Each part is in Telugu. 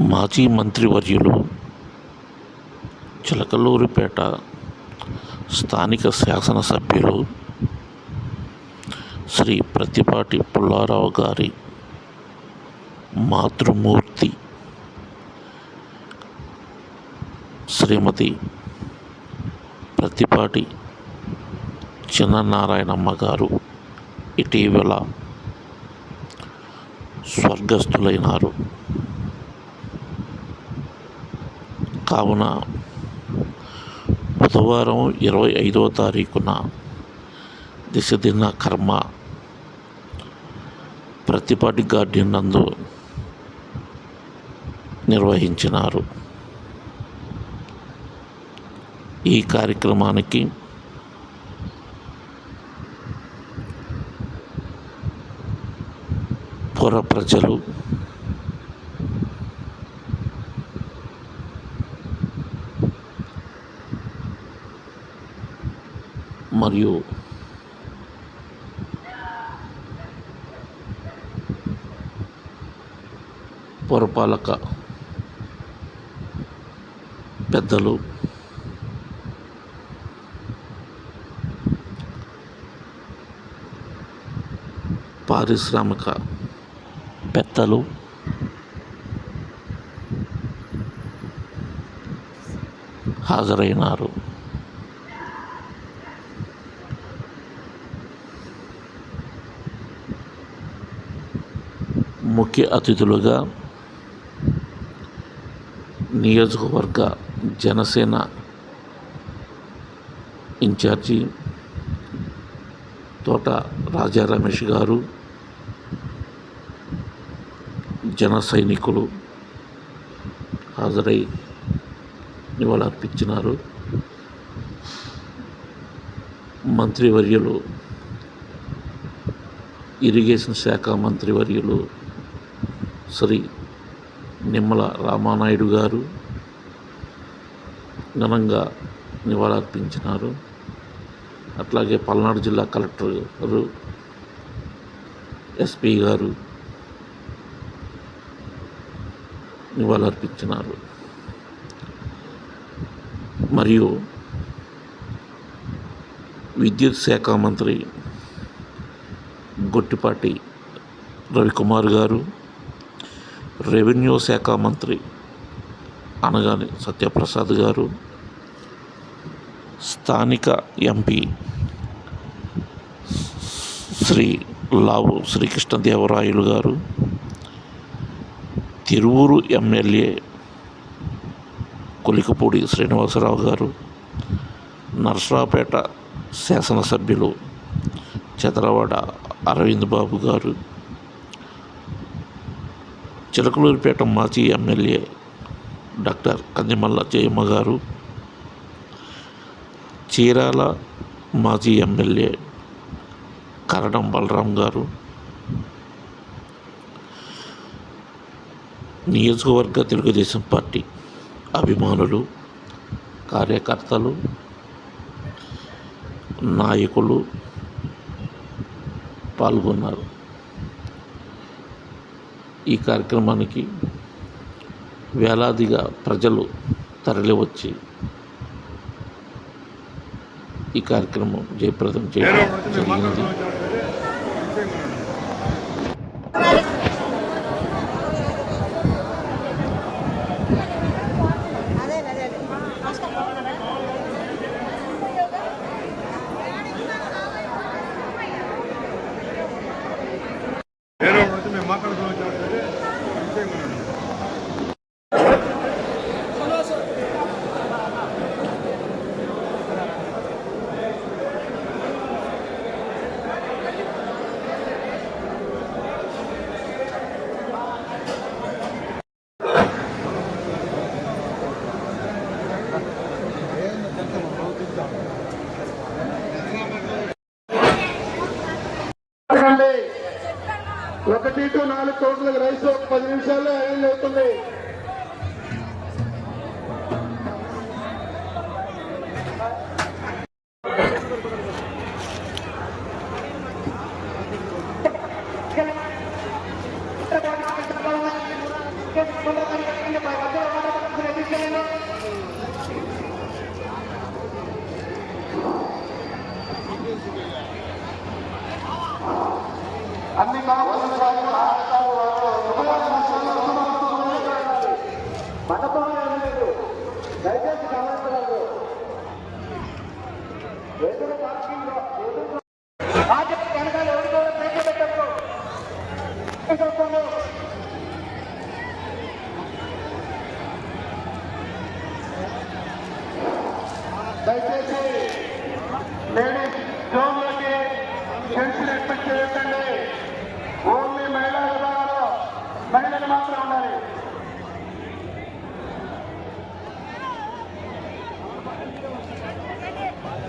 మాజీ మంత్రివర్యులు చిలకలూరిపేట స్థానిక శాసనసభ్యులు శ్రీ ప్రతిపాటి పుల్లారావు గారి మాతృమూర్తి శ్రీమతి ప్రతిపాటి చిన్ననారాయణమ్మ గారు ఇటీవల స్వర్గస్థులైనారు. కావున బుధవారం ఇరవై ఐదవ తారీఖున దిశదిన కర్మ ప్రతిపాటి గార్డెన్ నందు నిర్వహించినారు. ఈ కార్యక్రమానికి పుర ప్రజలు మరియు పురపాలక పెద్దలు పారిశ్రామిక పెద్దలు హాజరైనారు. ముఖ్య అతిథులుగా నియోజకవర్గ జనసేన ఇన్ఛార్జి తోట రాజా రమేష్ గారు జన సైనికులు హాజరై నివాళులర్పించినారు. మంత్రివర్యులు ఇరిగేషన్ శాఖ మంత్రివర్యులు శ్రీ నిమ్మల రామానాయుడు గారు ఘనంగా నివాళులర్పించినారు. అట్లాగే పల్నాడు జిల్లా కలెక్టర్ గారు ఎస్పీ గారు నివాళులర్పించినారు. మరియు విద్యుత్ శాఖ మంత్రి గొట్టిపాటి రవికుమార్ గారు రెవెన్యూ శాఖ మంత్రి అనగాని సత్యప్రసాద్ గారు స్థానిక ఎంపీ శ్రీ లావు శ్రీకృష్ణదేవరాయలు గారు తిరువూరు ఎమ్మెల్యే కొలికపూడి శ్రీనివాసరావు గారు నర్సరావుపేట శాసనసభ్యులు చదరవాడ అరవింద్ బాబు గారు చిలకలూరిపేట మాజీ ఎమ్మెల్యే డాక్టర్ కందిమల్ల జయమ్మ గారు చీరాల మాజీ ఎమ్మెల్యే కరణం బలరాం గారు నియోజకవర్గ తెలుగుదేశం పార్టీ అభిమానులు కార్యకర్తలు నాయకులు పాల్గొన్నారు. ఈ కార్యక్రమానికి వేలాదిగా ప్రజలు తరలివచ్చి ఈ కార్యక్రమం జయప్రదం చేయడం జరిగింది. ఒకటి టు నాలుగు కోట్ల రైస్ ఒక పది నిమిషాల్లో ఐదు అవుతుంది Thank you. అన్ని దయచేసి లేడీస్ జోన్లకి జెంట్స్ ఎక్స్పెక్ట్ చేయకండి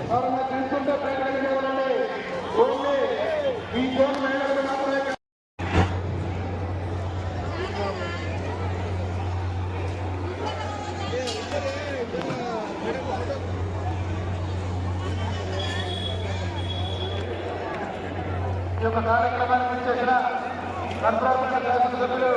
ఎవరన్నా తెలుసుకుంటే ప్రయత్నం చేయాలండి. ఓన్లీ ఈ జోన్ మహిళలకు మాత్రమే ఈ యొక్క కార్యక్రమానికి చేసిన కంట్రోల్ శాసనసభ్యులు